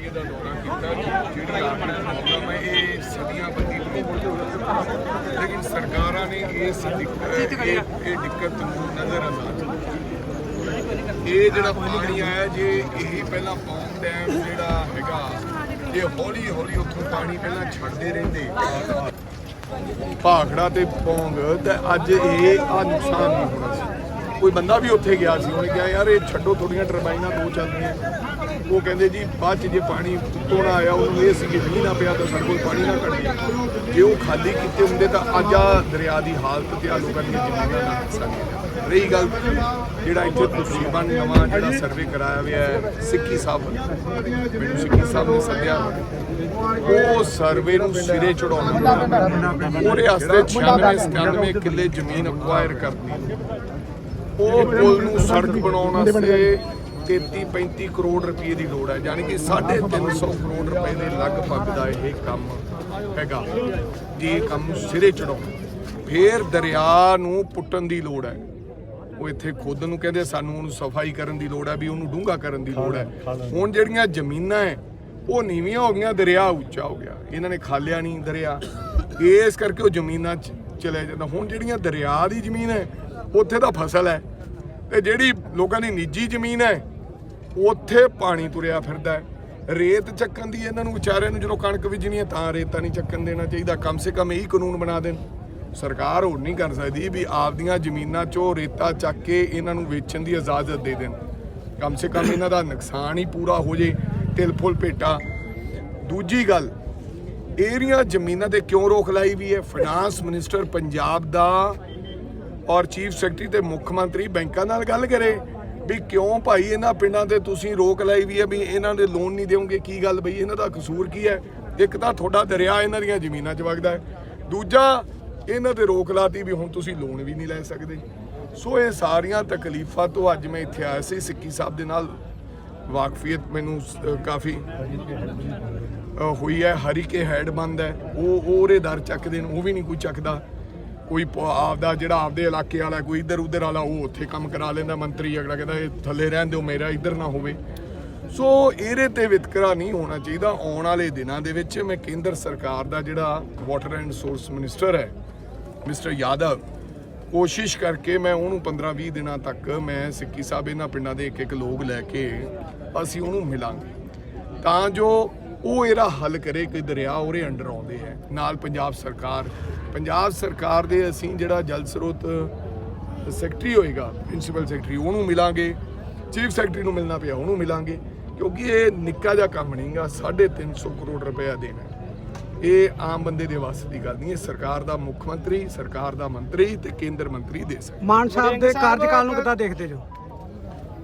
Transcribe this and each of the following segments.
Area ਦਾ ਦੌਰਾ ਕੀਤਾ ਜਿਹੜੀ ਆਪਣੀ ਪ੍ਰੋਬਲਮ ਹੈ ਇਹ ਸਦੀਆਂ ਬੱਤੀ ਲੇਕਿਨ ਸਰਕਾਰਾਂ ਨੇ ਇਸ ਦਿੱਕ- ਇਹ ਇਹ ਦਿੱਕਤ ਨੂੰ ਨਜ਼ਰ ਅੰਦਾਜ਼ ਕੀਤਾ। ਇਹ ਜਿਹੜਾ ਪਾਣੀ ਆਇਆ ਜੇ ਇਹ ਪਹਿਲਾਂ ਪੌਂਗ ਡੈਮ ਜਿਹੜਾ ਹੈਗਾ ਇਹ ਹੌਲੀ ਹੌਲੀ ਉੱਥੋਂ ਪਾਣੀ ਪਹਿਲਾਂ ਛੱਡਦੇ ਰਹਿੰਦੇ। ਭਾਖੜਾ ਤੇ ਪੌਂਗ ਤੇ ਅੱਜ ਇਹ ਆ ਨੁਕਸਾਨ ਨਹੀਂ ਹੋਣਾ ਸੀ। ਕੋਈ ਬੰਦਾ ਵੀ ਉੱਥੇ ਗਿਆ ਸੀ ਉਹਨੇ ਕਿਹਾ ਯਾਰ ਇਹ ਛੱਡੋ ਥੋੜੀਆਂ ਟਰਬਾਈਨਾਂ ਦੋ ਚੱਲਦੀਆਂ। ਉਹ ਕਹਿੰਦੇ ਜੀ ਬਾਅਦ ਚ ਜੇ ਪਾਣੀ ਉੱਤੋਂ ਨਾ ਆਇਆ ਉਹਨੂੰ ਇਹ ਸੀ ਕਿ ਮੀਂਹ ਨਾ ਪਿਆ ਤਾਂ ਸਾਡੇ ਕੋਲ ਪਾਣੀ ਨਾ ਕੱਢ ਜੇ ਉਹ ਖਾਲੀ ਕੀਤੇ ਹੁੰਦੇ ਤਾਂ ਅੱਜ ਆ ਦਰਿਆ ਦੀ ਹਾਲਤ ਤੇ ਆ ਲੋਕਾਂ ਦੀਆਂ ਜ਼ਿੰਦਗੀਆਂ ਨਾ ਸਕਦੀਆਂ ਰਹੀ ਗੱਲ ਜਿਹੜਾ ਇੱਥੇ ਤਕਰੀਬਨ ਨਵਾਂ ਜਿਹੜਾ ਸਰਵੇ ਕਰਾਇਆ ਹੋਇਆ ਹੈ ਸਿੱਕੀ ਸਾਹਿਬ ਮੈਨੂੰ ਸਿੱਕੀ ਸਾਹਿਬ ਨੇ ਸੱਦਿਆ ਉਹ ਸਰਵੇ ਨੂੰ ਸਿਰੇ ਚੜਾਉਣਾ ਉਹਦੇ ਵਾਸਤੇ 96 97 ਕਿੱਲੇ ਜ਼ਮੀਨ ਅਕਵਾਇਰ ਕਰਨੀ। ਉਹ ਪੁਲ ਨੂੰ ਸੜਕ ਬਣਾਉਣ ਵਾਸਤੇ 33 35 ਕਰੋੜ ਰੁਪਏ ਦੀ ਲੋੜ ਹੈ। ਯਾਨੀ ਕਿ 350 ਕਰੋੜ ਰੁਪਏ ਦੇ ਲਗਭਗ ਦਾ ਇਹ ਕੰਮ ਹੈਗਾ। ਜੇ ਕੰਮ ਸਿਰੇ ਚੜਾਉਣਾ ਫੇਰ ਦਰਿਆ ਨੂੰ ਪੁੱਟਣ ਦੀ ਲੋੜ ਹੈ। ਉਹ ਇੱਥੇ ਖੁਦ ਨੂੰ ਕਹਿੰਦੇ ਸਾਨੂੰ ਉਹਨੂੰ ਸਫ਼ਾਈ ਕਰਨ ਦੀ ਲੋੜ ਹੈ ਵੀ ਉਹਨੂੰ ਡੂੰਘਾ ਕਰਨ ਦੀ ਲੋੜ ਹੈ। ਹੁਣ ਜਿਹੜੀਆਂ ਜ਼ਮੀਨਾਂ ਹੈ ਉਹ ਨੀਵੀਆਂ ਹੋ ਗਈਆਂ ਦਰਿਆ ਉੱਚਾ ਹੋ ਗਿਆ। ਇਹਨਾਂ ਨੇ ਖਾਲਿਆ ਨਹੀਂ ਦਰਿਆ। ਇਸ ਕਰਕੇ ਉਹ ਜ਼ਮੀਨਾਂ 'ਚ ਚਲੇ ਜਾਂਦਾ। ਹੁਣ ਜਿਹੜੀਆਂ ਦਰਿਆ ਦੀ ਜ਼ਮੀਨ ਹੈ ਉੱਥੇ ਤਾਂ ਫਸਲ ਹੈ ਤੇ ਜਿਹੜੀ ਲੋਕਾਂ ਦੀ ਨਿੱਜੀ ਜ਼ਮੀਨ ਹੈ, ਉੱਥੇ ਪਾਣੀ ਤੁਰਿਆ ਫਿਰਦਾ ਹੈ। ਰੇਤ ਚੱਕਣ ਦੀ ਇਹਨਾਂ ਨੂੰ ਵਿਚਾਰਿਆਂ ਨੂੰ ਜਦੋਂ ਕਣਕ ਬੀਜਣੀ ਹੈ, ਤਾਂ ਰੇਤਾ ਨਹੀਂ ਚੱਕਣ ਦੇਣਾ ਚਾਹੀਦਾ। ਕਮ ਸੇ ਕਮ ਇਹੀ ਕਾਨੂੰਨ ਬਣਾ ਦੇਣ। ਸਰਕਾਰ ਹੋਰ ਨਹੀਂ ਕਰ ਸਕਦੀ ਵੀ ਆਪਦੀਆਂ ਜ਼ਮੀਨਾਂ 'ਚੋਂ ਰੇਤਾ ਚੱਕ ਕੇ ਇਹਨਾਂ ਨੂੰ ਵੇਚਣ ਦੀ ਇਜਾਜ਼ਤ ਦੇ ਦੇਣ। ਕਮ ਸੇ ਕਮ ਇਹਨਾਂ ਦਾ ਨੁਕਸਾਨ ਹੀ ਪੂਰਾ ਹੋ ਜੇ, ਤਿਲ ਫੁੱਲ ਭੇਟਾ। ਦੂਜੀ ਗੱਲ, ਏਰੀਆ ਜ਼ਮੀਨਾਂ ਤੇ ਕਿਉਂ ਰੋਕ ਲਾਈ ਵੀ ਹੈ? ਫਾਈਨਾਂਸ ਮਿਨਿਸਟਰ ਪੰਜਾਬ ਦਾ ਔਰ ਚੀਫ ਸੈਕਟਰੀ ਤੇ ਮੁੱਖ ਮੰਤਰੀ ਬੈਂਕਾਂ ਨਾਲ ਗੱਲ ਕਰੇ ਵੀ ਕਿਉਂ ਭਾਈ ਇਹਨਾਂ ਪਿੰਡਾਂ ਤੇ ਤੁਸੀਂ ਰੋਕ ਲਾਈ ਵੀ ਹੈ ਵੀ ਇਹਨਾਂ ਦੇ ਲੋਨ ਨਹੀਂ ਦੇਵੋਗੇ? ਕੀ ਗੱਲ ਬਈ? ਇਹਨਾਂ ਦਾ ਕਸੂਰ ਕੀ ਹੈ? ਇੱਕ ਤਾਂ ਤੁਹਾਡਾ ਦਰਿਆ ਇਹਨਾਂ ਦੀਆਂ ਜ਼ਮੀਨਾਂ 'ਚ ਵਗਦਾ ਹੈ। ਦੂਜਾ, ਇਹਨਾਂ ਤੇ ਰੋਕ ਲਾਤੀ ਵੀ ਹੁਣ ਤੁਸੀਂ ਲੋਨ ਵੀ ਨਹੀਂ ਲੈ ਸਕਦੇ। ਸੋ ਇਹ ਸਾਰੀਆਂ ਤਕਲੀਫਾਂ ਤੋਂ ਅੱਜ ਮੈਂ ਇੱਥੇ ਆਇਆ ਸੀ। ਸਿੱਕੀ ਸਾਹਿਬ ਦੇ ਨਾਲ ਵਾਕਫੀਅਤ ਮੈਨੂੰ ਕਾਫੀ ਹੋਈ ਹੈ। ਹਰੀ ਕੇ ਹੈਡ ਬੰਦ ਹੈ। ਉਹ ਉਹਰੇ ਦਰ ਚੱਕਦੇ ਨੇ, ਉਹ ਵੀ ਨਹੀਂ ਕੋਈ ਚੱਕਦਾ। ਕੋਈ ਪ- ਆਪਦਾ ਜਿਹੜਾ ਆਪਦੇ ਇਲਾਕੇ ਵਾਲਾ, ਕੋਈ ਇੱਧਰ ਉੱਧਰ ਵਾਲਾ, ਉਹ ਉੱਥੇ ਕੰਮ ਕਰਾ ਲੈਂਦਾ ਮੰਤਰੀ, ਅਗਲਾ ਕਹਿੰਦਾ, ਇਹ ਥੱਲੇ ਰਹਿਣ ਦਿਓ, ਮੇਰਾ ਇੱਧਰ ਨਾ ਹੋਵੇ। ਸੋ ਇਹਦੇ ਤੇ ਵਿਤਕਰਾ ਨਹੀਂ ਹੋਣਾ ਚਾਹੀਦਾ। ਆਉਣ ਵਾਲੇ ਦਿਨਾਂ ਦੇ ਵਿੱਚ ਮੈਂ ਕੇਂਦਰ ਸਰਕਾਰ ਦਾ ਜਿਹੜਾ ਵਾਟਰ ਐਂਡ ਸੋਰਸ ਮਿਨਿਸਟਰ ਹੈ, ਮਿਸਟਰ ਯਾਦਵ, ਕੋਸ਼ਿਸ਼ ਕਰਕੇ ਮੈਂ ਉਹਨੂੰ 15-20 ਦਿਨਾਂ ਤੱਕ ਮੈਂ ਸਿੱਕੀ ਸਾਹਿਬ ਇਹਨਾਂ ਪਿੰਡਾਂ ਦੇ ਇੱਕ ਇੱਕ ਲੋਕ ਲੈ ਕੇ ਅਸੀਂ ਉਹਨੂੰ ਮਿਲਾਂਗੇ। ਤਾਂ ਜੋ ਉਹ ਇਹਦਾ ਹੱਲ ਕਰੇ ਕਿ ਦਰਿਆ ਉਹਦੇ ਅੰਡਰ ਆਉਂਦੇ ਹੈ। ਨਾਲ ਪੰਜਾਬ ਸਰਕਾਰ ਪੰਜਾਬ ਸਰਕਾਰ ਦੇ ਅਸੀਂ ਜਿਹੜਾ ਜਲ ਸਰੋਤ ਸੈਕਟਰੀ ਹੋਏਗਾ ਪ੍ਰਿੰਸੀਪਲ ਸੈਕਟਰੀ ਉਹਨੂੰ ਮਿਲਾਂਗੇ। ਚੀਫ ਸੈਕਟਰੀ ਨੂੰ ਮਿਲਣਾ ਪਿਆ ਉਹਨੂੰ ਮਿਲਾਂਗੇ। ਕਿਉਂਕਿ ਇਹ ਨਿੱਕਾ ਜਿਹਾ ਕੰਮ ਨਹੀਂਗਾ 350 ਕਰੋੜ ਰੁਪਇਆ ਦੇਣਾ। ਇਹ ਆਮ ਬੰਦੇ ਦੇ ਵੱਸ ਦੀ ਗੱਲ ਨਹੀਂ ਇਹ ਸਰਕਾਰ ਦਾ ਮੁੱਖ ਮੰਤਰੀ ਸਰਕਾਰ ਦਾ ਮੰਤਰੀ ਤੇ ਕੇਂਦਰ ਮੰਤਰੀ ਦੇ ਸਕਦੇ ਮਾਨ ਸਾਹਿਬ ਦੇ ਕਾਰਜਕਾਲ ਨੂੰ ਕਿੱਦਾਂ ਦੇਖਦੇ ਜੋ?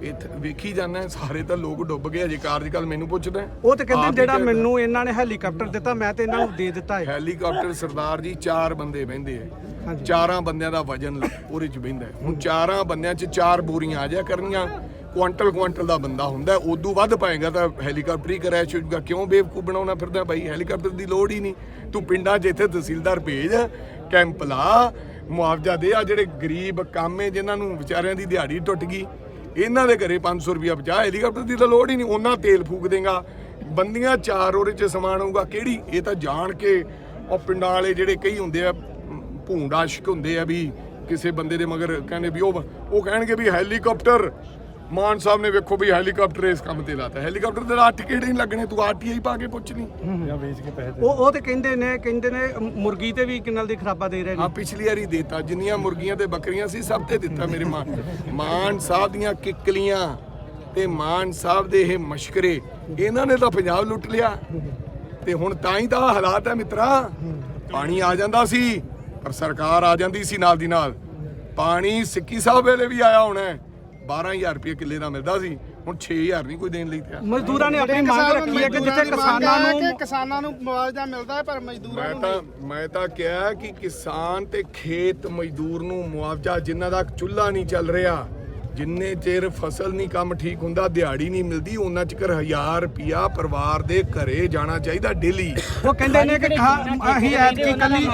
ਇੱਥੇ ਵੇਖੀ ਜਾਂਦਾ ਹੈ, ਸਾਰੇ ਤਾਂ ਲੋਕ ਡੁੱਬ ਗਏ ਅਜੇ ਕਾਰਜਕਾਲ ਮੈਨੂੰ ਪੁੱਛਦਾ ਹੈ। ਉਹ ਤੇ ਕਹਿੰਦੇ ਆਪ ਹੀ ਜਿਹੜਾ ਕਹਿੰਦਾ। ਮੈਨੂੰ ਇਹਨਾਂ ਨੇ ਹੈਲੀਕਾਪਟਰ ਦਿੱਤਾ ਮੈਂ ਤੇ ਇਹਨਾਂ ਨੂੰ ਦੇ ਦਿੱਤਾ ਹੈ ਹੈਲੀਕਾਪਟਰ ਸਰਦਾਰ ਜੀ ਚਾਰ ਬੰਦੇ ਬਹਿੰਦੇ ਆ ਹਾਂਜੀ। ਚਾਰਾਂ ਬੰਦਿਆਂ ਦਾ ਵਜਨ ਉਹਦੇ ਚ ਬਹਿੰਦਾ ਹੈ। ਹੁਣ ਚਾਰਾਂ ਬੰਦਿਆਂ ਚ ਚਾਰ ਬੋਰੀਆਂ ਆ ਜਾ ਕਰਨੀਆਂ ਕੁਆਂਟਲ ਕੁਆਂਟਲ ਦਾ ਬੰਦਾ ਹੁੰਦਾ ਹੈ, ਉਦੋਂ ਵੱਧ ਪਾਏਗਾ ਤਾਂ ਹੈਲੀਕਾਪਟਰ ਹੀ ਕਰਾਇਆ ਚੁੱਕਾ ਕਿਉਂ ਬੇਵਕੂਫ ਬਣਾਉਣਾ ਫਿਰਦਾ ਬਾਈ ਹੈਲੀਕਾਪਟਰ ਦੀ ਲੋੜ ਹੀ ਨਹੀਂ ਤੂੰ ਪਿੰਡਾਂ 'ਚ ਇੱਥੇ ਤਹਿਸੀਲਦਾਰ ਭੇਜ ਕੈਂਪ ਲਾ ਮੁਆਵਜ਼ਾ ਦੇ ਆ ਜਿਹੜੇ ਗਰੀਬ ਕਾਮੇ ਜਿਨ੍ਹਾਂ ਨੂੰ ਵਿਚਾਰਿਆਂ ਦੀ ਦਿਹਾੜੀ ਟੁੱਟ ਗਈ ਇਹਨਾਂ ਦੇ ਘਰੇ 500 ਰੁਪਇਆ ਬਚਾ ਹੈਲੀਕਾਪਟਰ ਦੀ ਤਾਂ ਲੋੜ ਹੀ ਨਹੀਂ, ਉਹਨਾਂ ਤੇਲ ਫੂਕ ਦੇਗਾ। ਬੰਦੀਆਂ ਚਾਰ ਉਹਦੇ ਚ ਸਮਾਨ ਹੋਊਗਾ, ਕਿਹੜੀ? ਇਹ ਤਾਂ ਜਾਣ ਕੇ ਉਹ ਪਿੰਡਾਂ ਵਾਲੇ ਜਿਹੜੇ ਕਈ ਹੁੰਦੇ ਆ, ਭੂੰਡ ਆਸ਼ਕ ਹੁੰਦੇ ਆ ਵੀ ਕਿਸੇ ਬੰਦੇ ਦੇ ਮਗਰ ਕਹਿੰਦੇ ਵੀ ਉਹ ਉਹ ਕਹਿਣਗੇ ਵੀ ਹੈਲੀਕਾਪਟਰ ਮਾਨ ਸਾਹਿਬ ਨੇ ਵੇਖੋ ਵੀ ਹੈਲੀਕਾਪਟਰ ਇਸ ਕੰਮ ਤੇ ਲਾਤਾ। ਹੈਲੀਕਾਪਟਰ ਦੇ ਅੱਠ ਕਿਹੜੇ ਨਹੀਂ ਲੱਗਣੇ ਤੂੰ ਆਰਟੀਆਈ ਪਾ ਕੇ ਪੁੱਛ ਨਹੀਂ ਉਹ ਉਹ ਤੇ ਕਹਿੰਦੇ ਨੇ ਕਹਿੰਦੇ ਨੇ ਮੁਰਗੀ ਤੇ ਵੀ ਕਿੰਨਲ ਦੀ ਖਰਾਬਾ ਦੇ ਰਹੇ ਹਾਂ ਨੇ ਪਿਛਲੀ ਵਾਰੀ ਦੇਤਾ। ਜਿੰਨੀਆਂ ਮੁਰਗੀਆਂ ਤੇ ਬੱਕਰੀਆਂ ਸੀ ਸਭ ਤੇ ਦਿੱਤਾ ਮੇਰੇ ਮਾਨ। ਮਾਨ ਸਾਹਿਬ ਦੀਆਂ ਕਿੱਕਲੀਆਂ ਤੇ ਮਾਨ ਸਾਹਿਬ ਦੇ ਇਹ ਮਸ਼ਕਰੇ ਇਹਨਾਂ ਨੇ ਤਾਂ ਪੰਜਾਬ ਲੁੱਟ ਲਿਆ। ਤੇ ਹੁਣ ਤਾਂ ਹੀ ਤਾਂ ਹਾਲਾਤ ਹੈ ਮਿੱਤਰਾ। ਪਾਣੀ ਆ ਜਾਂਦਾ ਸੀ ਪਰ ਸਰਕਾਰ ਆ ਜਾਂਦੀ ਸੀ ਨਾਲ ਦੀ ਨਾਲ। ਪਾਣੀ ਸਿੱਕੀ ਸਾਹਿਬ ਵੇਲੇ ਵੀ ਆਇਆ ਹੋਣਾ ਹੈ। 12000 ਰੁਪਏ ਕਿੱਲੇ ਦਾ ਮਿਲਦਾ ਸੀ ਹੁਣ 6000 ਨਹੀਂ ਕੋਈ ਦੇਣ ਲਈ ਤਿਆਰ ਮਜ਼ਦੂਰਾਂ ਨੇ ਆਪਣੀ ਮੰਗ ਰੱਖੀ ਹੈ ਕਿ ਜਿੱਥੇ ਕਿਸਾਨਾਂ ਨੂੰ ਕਿਸਾਨਾਂ ਨੂੰ ਮੁਆਵਜ਼ਾ ਮਿਲਦਾ ਹੈ ਪਰ ਮਜ਼ਦੂਰਾਂ ਮੈਂ ਨੂੰ ਤਾਂ ਮੈਂ ਤਾਂ ਕਿਹਾ ਕਿ ਕਿਸਾਨ ਤੇ ਖੇਤ ਮਜ਼ਦੂਰ ਨੂੰ ਮੁਆਵਜ਼ਾ ਜਿਨ੍ਹਾਂ ਦਾ ਚੁੱਲ੍ਹਾ ਨਹੀਂ ਚੱਲ ਰਿਹਾ ਜਿੰਨੇ ਚਿਰ ਫਸਲ ਨਹੀਂ ਕੰਮ ਠੀਕ ਹੁੰਦਾ ਦਿਹਾੜੀ ਨਹੀਂ ਮਿਲਦੀ ਉਹਨਾਂ ਚਿਰ 1000 ਰੁਪਿਆ ਪਰਿਵਾਰ ਦੇ ਘਰੇ ਜਾਣਾ ਚਾਹੀਦਾ ਡੇਲੀ ਉਹ ਕਹਿੰਦੇ ਨੇ ਕਿ ਖਾ- ਅਸੀਂ ਐਤਕੀ ਕੱਲੀ